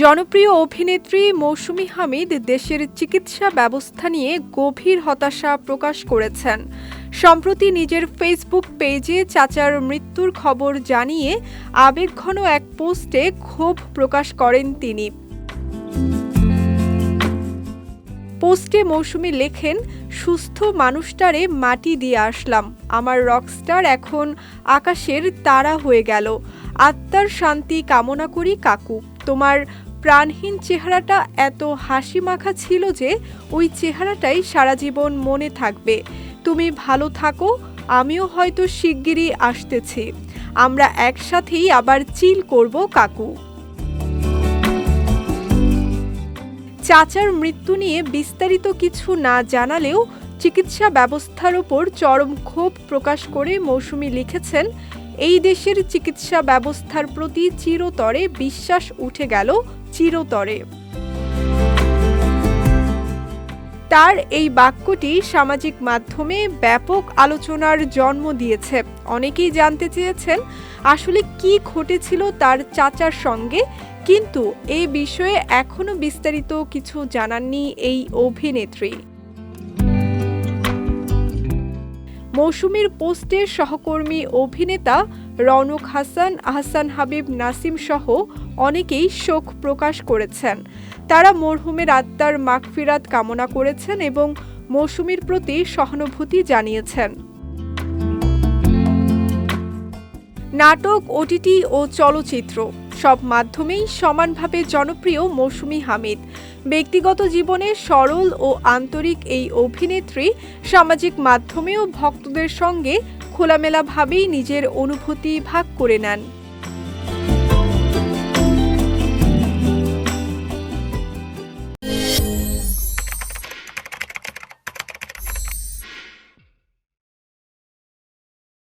জনপ্রিয় অভিনেত্রী মৌসুমী হামিদ দেশের চিকিৎসা ব্যবস্থা নিয়ে গভীর হতাশা প্রকাশ করেছেন। সম্প্রতি নিজের ফেসবুক পেজে চাচার মৃত্যুর খবর জানিয়ে আবেগঘন এক পোস্টে ক্ষোভ প্রকাশ করেন তিনি। পোস্টে মৌসুমী লেখেন, সুস্থ মানুষটারে মাটি দিয়ে আসলাম। আমার রকস্টার এখন আকাশের তারা হয়ে গেল। আত্মার শান্তি কামনা করি কাকু। তোমার প্রাণহীন চেহারাটা এত হাসি মাখা ছিল যে ওই চেহারাটাই সারা জীবন মনে থাকবে। তুমি ভালো থাকো, আমিও হয়তো শিগগিরই আসতেছি। আমরা একসাথেই আবার চিল করব কাকু। চাচার মৃত্যু নিয়ে বিস্তারিত কিছু না জানালেও চিকিৎসা ব্যবস্থার ওপর চরম ক্ষোভ প্রকাশ করে মৌসুমি লিখেছেন এই দেশের চিকিৎসা ব্যবস্থার প্রতি চিরতরে বিশ্বাস উঠে গেল চিরতরে। তার এই বাক্যটি সামাজিক মাধ্যমে ব্যাপক আলোচনার জন্ম দিয়েছে। অনেকেই জানতে চেয়েছেন, আসলে কি ঘটেছিল তার চাচার সঙ্গে? কিন্তু এ বিষয়ে এখনও বিস্তারিত কিছু জানাননি এই অভিনেত্রী। মৌসুমীর পোস্টের সহকর্মী অভিনেতা রনক হাসান, আহসান হাবিব, নাসিম সহ অনেকেই শোক প্রকাশ করেছেন। তারা মরহুমের আত্মার মাগফিরাত কামনা করেছেন এবং মৌসুমীর প্রতি সহানুভূতি জানিয়েছেন। নাটক, ওটিটি ও চলচ্চিত্র সব মাধ্যমেই সমানভাবে জনপ্রিয় মৌসুমি হামিদ। ব্যক্তিগত জীবনে সরল ও আন্তরিক এই অভিনেত্রী সামাজিক মাধ্যমেও ভক্তদের সঙ্গে খোলামেলাভাবেই নিজের অনুভূতি ভাগ করে নেন।